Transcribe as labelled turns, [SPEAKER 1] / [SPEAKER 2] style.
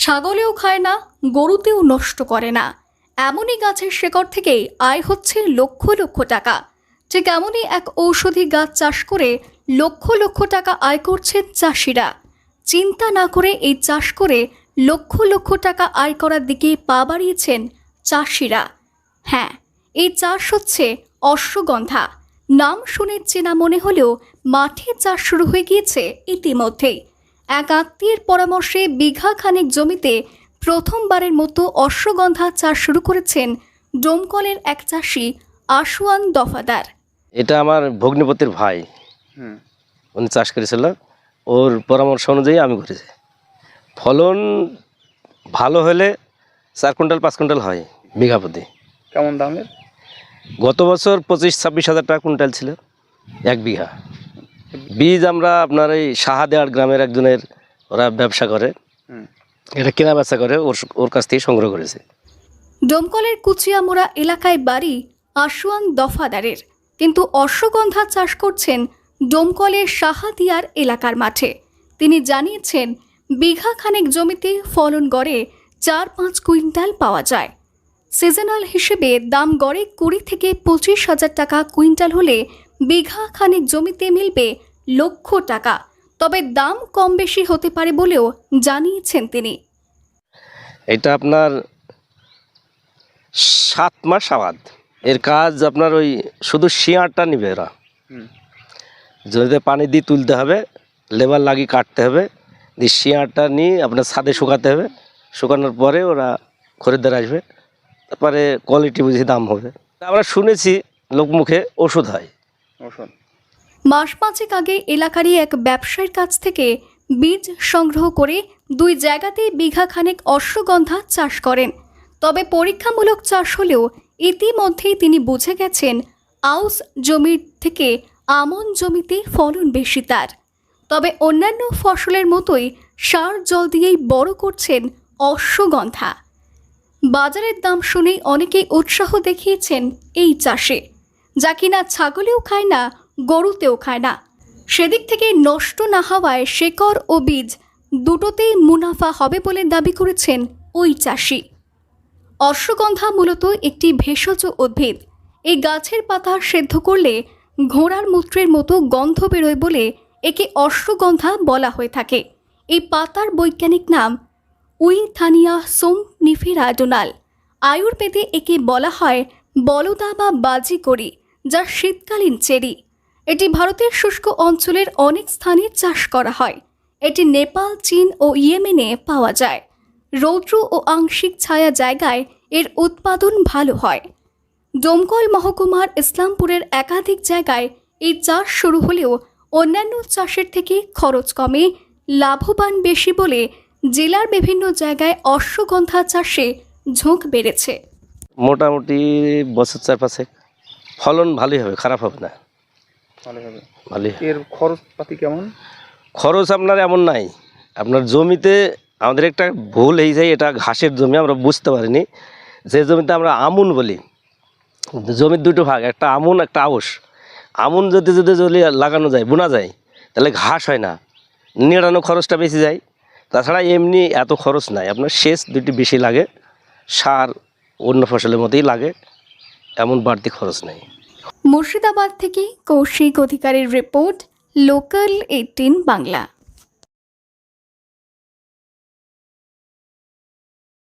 [SPEAKER 1] ছাগলেও খায় না, গরুতেও নষ্ট করে না। এমনই গাছের শেকড় থেকেই আয় হচ্ছে লক্ষ লক্ষ টাকা। ঠিক এমনই এক ঔষধি গাছ চাষ করে লক্ষ লক্ষ টাকা আয় করছেন চাষিরা। চিন্তা না করে এই চাষ করে লক্ষ লক্ষ টাকা আয় করার দিকে পা বাড়িয়েছেন চাষিরা। হ্যাঁ এই চাষ হচ্ছে অশ্বগন্ধা। নাম শুনে চেনা মনে হলেও মাঠে চাষ শুরু হয়ে গিয়েছে ইতিমধ্যেই। এক আত্মীয়ের পরামর্শে বিঘা খানেক জমিতে প্রথমবারের মতো অশ্বগন্ধা চাষ শুরু করেছেন ডোমকলের এক চাষি আশুয়ান দফাদার।
[SPEAKER 2] এটা আমার ভগ্নিপতির ভাই।
[SPEAKER 3] হুম।
[SPEAKER 2] উনি চাষ করেছিল। ওর পরামর্শ অনুযায়ী আমি করেছি। ফলন ভালো হলে চার কুইন্টাল পাঁচ কুইন্টাল হয় বিঘা প্রতি।
[SPEAKER 3] কেমন দামের?
[SPEAKER 2] গত বছর পঁচিশ ছাব্বিশ হাজার টাকা কুইন্টাল ছিল এক বিঘা। বীজ আমরা আপনার এই সাহাদেয়ার গ্রামের একজনের ওরা ব্যবসা করে। এটা কেনা বেচা করে ওর ওর কাছ থেকে সংগ্রহ করেছে।
[SPEAKER 1] ডোমকলের কুচিয়ামোড়া এলাকায় বাড়ি আশুয়ান দফাদারের। কিন্তু অশ্বগন্ধা চাষ করছেন ডোমকলের সাহাদিয়ার এলাকার মাঠে। তিনি জানিয়েছেন বিঘা খানেক জমিতে ফলন গড়ে চার পাঁচ কুইন্টাল পাওয়া যায়। সিজনাল হিসেবে দাম গড়ে কুড়ি থেকে পঁচিশ হাজার টাকা কুইন্টাল হলে বিঘা খানেক জমিতে মিলবে লক্ষ টাকা। তবে দাম কম বেশি হতে পারে বলেও জানিয়েছেন তিনি।
[SPEAKER 2] এটা আপনার সাত মাস আবাদ। এর কাজ আপনার ওই শুধু শিয়ারটা নিবে এরা। জমিতে পানি দিয়ে তুলতে হবে লেবার লাগিয়ে কাটতে হবে দিয়ে শিয়ারটা নিয়ে আপনার ছাদে শুকাতে হবে। শুকানোর পরে ওরা খরিদ্দার আসবে তারপরে কোয়ালিটি বুঝে দাম হবে। আমরা শুনেছি লোকমুখে ওষুধ হয়।
[SPEAKER 1] মাস পাঁচেক আগে এলাকারই এক ব্যবসায়ীর কাছ থেকে বীজ সংগ্রহ করে দুই জায়গাতেই বিঘা খানেক অশ্বগন্ধা চাষ করেন। তবে পরীক্ষামূলক চাষ হলেও ইতিমধ্যেই তিনি বুঝে গেছেন, আউস জমির থেকে আমন জমিতে ফলন বেশি তার। তবে অন্যান্য ফসলের মতোই সার জল দিয়েই বড় করছেন অশ্বগন্ধা। বাজারের দাম শুনেই অনেকেই উৎসাহ দেখিয়েছেন এই চাষে। যা কিনা ছাগলেও খায় না, গরুতেও খায় না। সেদিক থেকে নষ্ট না হওয়ায় শেকড় ও বীজ দুটোতেই মুনাফা হবে বলে দাবি করেছেন ওই চাষি। অশ্বগন্ধা মূলত একটি ভেষজ উদ্ভিদ। এই গাছের পাতা সেদ্ধ করলে ঘোড়ার মূত্রের মতো গন্ধ বেরোয় বলে একে অশ্বগন্ধা বলা হয়ে থাকে। এই পাতার বৈজ্ঞানিক নাম উইথানিয়া সোম নিফিরাডোনাল আয়ুর্বেদে একে বলা হয় বলদা বা বাজি করি যা শীতকালীন চেরি। এটি ভারতের শুষ্ক অঞ্চলের অনেক স্থানে চাষ করা হয়। এটি নেপাল, চীন ও ইয়েমেনে পাওয়া যায়। রৌদ্র ও আংশিক ছায়া জায়গায় এর উৎপাদন ভালো হয়। ডোমকল মহকুমার ইসলামপুরের একাধিক জায়গায় এই চাষ শুরু হলেও অন্যান্য চাষের থেকে খরচ কমে, লাভবান বেশি বলে জেলার বিভিন্ন জায়গায় অশ্বগন্ধা চাষে ঝোঁক বেড়েছে।
[SPEAKER 2] মোটামুটি বছর চার পাঁচে ফলন ভালোই হবে খারাপ হবে না।
[SPEAKER 3] ভালো হবে।
[SPEAKER 2] ভালোই
[SPEAKER 3] এর খরচপাতি কেমন?
[SPEAKER 2] খরচ আপনার এমন নাই। আপনার জমিতে আমাদের একটা ভুল এই যায় এটা ঘাসের জমি আমরা বুঝতে পারিনি। যে জমিতে আমরা আমুন বলি জমির দুটো ভাগ একটা আমুন একটা আউশ। আমুন যদি যদি যদি লাগানো যায় বোনা যায় তাহলে ঘাস হয় না। নিড়ানো খরচটা বেশি যায়। তাছাড়া এমনি এত খরচ নাই। আপনার সেচ দুটি বেশি লাগে সার অন্য ফসলের মতোই লাগে। এমন বাড়তি খরচ নেই।
[SPEAKER 1] মুর্শিদাবাদ থেকে কৌশিক অধিকারের রিপোর্ট লোকাল এইটিন বাংলা।